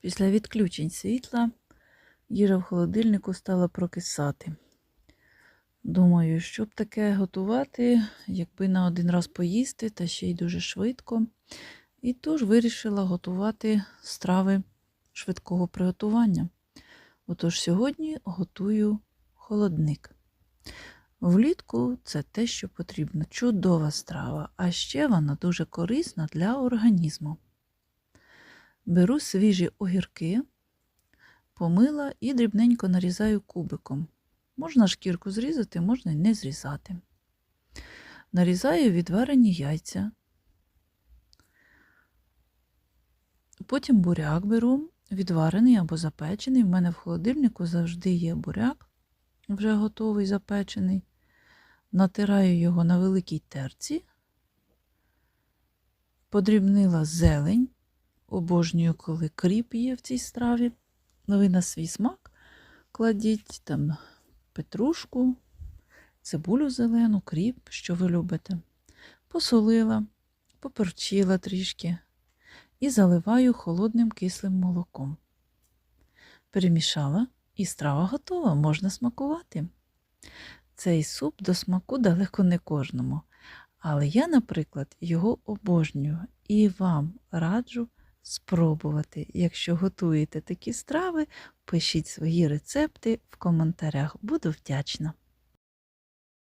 Після відключень світла їжа в холодильнику стала прокисати. Думаю, що б таке готувати, якби на один раз поїсти, та ще й дуже швидко. І тож вирішила готувати страви швидкого приготування. Отож сьогодні готую холодник. Влітку це те, що потрібно. Чудова страва, а ще вона дуже корисна для організму. Беру свіжі огірки, помила і дрібненько нарізаю кубиком. Можна шкірку зрізати, можна й не зрізати. Нарізаю відварені яйця. Потім буряк беру, відварений або запечений. В мене в холодильнику завжди є буряк, вже готовий запечений. Натираю його на великій терці, подрібнила зелень. Обожнюю, коли кріп є в цій страві. Ви на свій смак кладіть там петрушку, цибулю зелену, кріп, що ви любите. Посолила, поперчила трішки і заливаю холодним кислим молоком. Перемішала і страва готова, можна смакувати. Цей суп до смаку далеко не кожному, але я, наприклад, його обожнюю і вам раджу спробувати. Якщо готуєте такі страви, пишіть свої рецепти в коментарях. Буду вдячна.